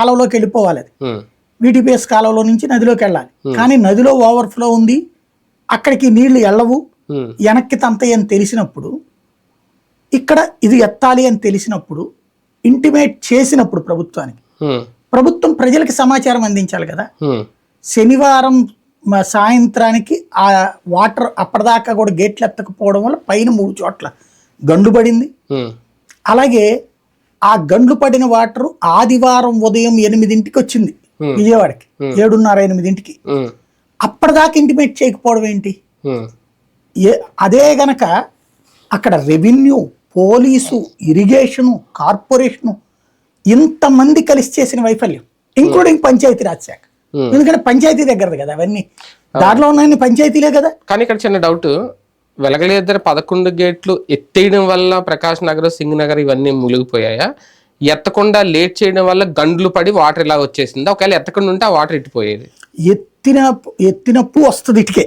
కాలువలోకి వెళ్ళిపోవాలి అది. వీటిపిఎస్ కాలువలో నుంచి నదిలోకి వెళ్ళాలి. కానీ నదిలో ఓవర్ఫ్లో ఉంది అక్కడికి నీళ్ళు వెళ్ళవు వెనక్కి తంతాయి అని తెలిసినప్పుడు ఇక్కడ ఇది ఎత్తాలి అని తెలిసినప్పుడు ఇంటిమేట్ చేసినప్పుడు ప్రభుత్వానికి. ప్రభుత్వం ప్రజలకు సమాచారం అందించాలి కదా. శనివారం సాయంత్రానికి ఆ వాటర్ అప్పటిదాకా కూడా గేట్లు ఎత్తకపోవడం వల్ల పైన మూడు చోట్ల గండు పడింది. అలాగే ఆ గండ్లు పడిన వాటర్ ఆదివారం ఉదయం ఎనిమిదింటికి వచ్చింది. విజయవాడకి. ఏడున్నర ఎనిమిదింటికి. అప్పటిదాకా ఇంటిమేట్ చేయకపోవడం ఏంటి? అదే గనక అక్కడ రెవెన్యూ పోలీసు ఇరిగేషను కార్పొరేషను ఇంతమంది కలిసి చేసిన వైఫల్యం ఇంక్లూడింగ్ పంచాయతీ రాజ్ శాఖ. ఎందుకంటే పంచాయతీ దగ్గరది కదా అవన్నీ. దాంట్లో ఉన్న పంచాయతీలే కదా. కానీ ఇక్కడ చిన్న డౌట్ వెలగలేద్దర పదకొండు గేట్లు ఎత్తేయడం వల్ల ప్రకాష్ నగర్ సింగ్ నగర్ ఇవన్నీ మునిగిపోయాయా? ఎత్తకుండా లేట్ చేయడం వల్ల గండ్లు పడి వాటర్ ఇలా వచ్చేసిందా? ఒకవేళ ఎత్తకుండా ఉంటే ఆ వాటర్ ఇట్టిపోయేది ఎత్తిన ఎత్తినప్పు వస్తుంది ఇటుకే.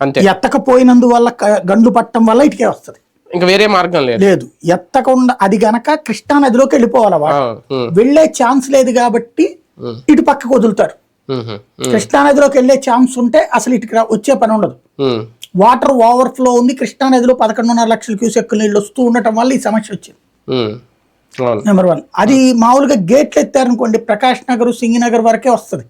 అంతే. ఎత్తకపోయినందువల్ల గండ్లు పట్టడం వల్ల ఇటుకే వస్తుంది. ఇంకా వేరే మార్గం లేదు. లేదు. ఎత్తకుండా అది గనక కృష్ణా నదిలోకి వెళ్ళిపోవాలి వెళ్ళే ఛాన్స్ లేదు కాబట్టి ఇటు పక్కకు వదులుతారు కృష్ణా నదిలోకి వెళ్ళే ఛాన్స్ ఉంటే అసలు ఇటుకు రా- వచ్చే పని ఉండదు. వాటర్ ఓవర్ఫ్లో ఉంది. కృష్ణా నదిలో పదకొండున్నర లక్షల క్యూసెక్ నీళ్ళు వస్తూ ఉండటం వల్ల ఈ సమస్య వచ్చింది. నెంబర్ వన్ అది మామూలుగా గేట్లు ఎత్తారనుకోండి ప్రకాష్ నగర్ సింగ్ నగర్ వరకే వస్తుంది.